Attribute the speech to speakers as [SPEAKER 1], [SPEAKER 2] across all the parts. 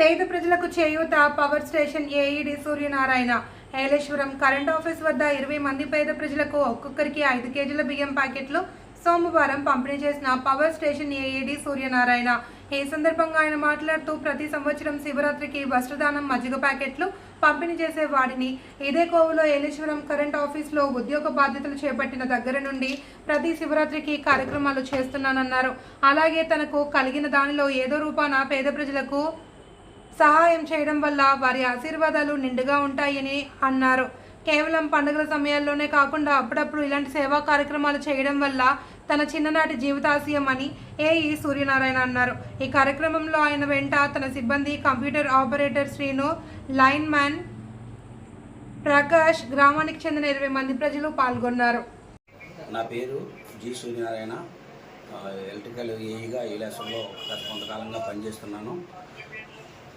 [SPEAKER 1] పేద ప్రజలకు చేయూత power station AED Suryanarayana. Yeleswaram current office వద్ద ఇరవై మంది పేద ప్రజలకు ఒక్కొక్కరికి ఐదు కేజీల బియ్యం ప్యాకెట్లు సోమవారం పంపిణీ చేసిన పవర్ స్టేషన్ ఏఈడి సూర్యనారాయణ. ఈ సందర్భంగా ఆయన మాట్లాడుతూ ప్రతి సంవత్సరం శివరాత్రికి వస్త్రదానం మజ్జిగ ప్యాకెట్లు పంపిణీ చేసే వాడిని. ఇదే కోవులో ఏలేశ్వరం కరెంట్ ఆఫీస్లో ఉద్యోగ బాధ్యతలు చేపట్టిన దగ్గర నుండి ప్రతి శివరాత్రికి కార్యక్రమాలు చేస్తున్నానన్నారు. అలాగే తనకు కలిగిన దానిలో ఏదో రూపాన పేద ప్రజలకు సహాయం చేయడం వల్ల వారి ఆశీర్వాదాలు నిండుగా ఉంటాయని అన్నారు. కేవలం పండుగల సమయాల్లోనే కాకుండా అప్పుడప్పుడు ఇలాంటి సేవా కార్యక్రమాలు చేయడం వల్ల తన చిన్ననాటి జీవితాశయం అని ఏఈ సూర్యనారాయణ అన్నారు. ఈ కార్యక్రమంలో ఆయన వెంట తన సిబ్బంది computer operator Srinu lineman Prakash గ్రామానికి చెందిన ఇరవై మంది ప్రజలు పాల్గొన్నారు.
[SPEAKER 2] నా పేరు జి సూర్యనారాయణ. ఎలక్ట్రికల్ ఏఈగా ఈలాసంలో గత కొంతకాలంగా పనిచేస్తున్నాను.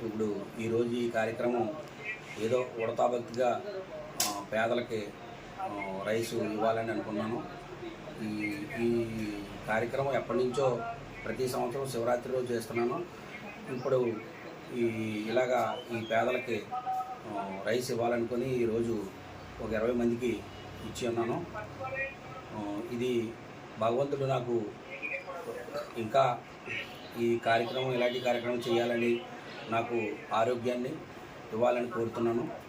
[SPEAKER 2] ఇప్పుడు ఈరోజు ఈ కార్యక్రమం ఏదో ఉడతాభక్తిగా పేదలకి రైసు ఇవ్వాలని అనుకున్నాను. ఈ ఈ కార్యక్రమం ఎప్పటి నుంచో ప్రతి సంవత్సరం శివరాత్రి రోజు చేస్తున్నాను. ఇప్పుడు ఈ ఇలాగా ఈ పేదలకి రైస్ ఇవ్వాలనుకుని ఈరోజు ఒక ఇరవై మందికి ఇచ్చి ఉన్నాను. ఇది భగవంతుడు నాకు ఇంకా ఈ కార్యక్రమం ఇలాంటి కార్యక్రమం చేయాలని నాకు ఆరోగ్యాన్ని ఇవ్వాలని కోరుతున్నాను.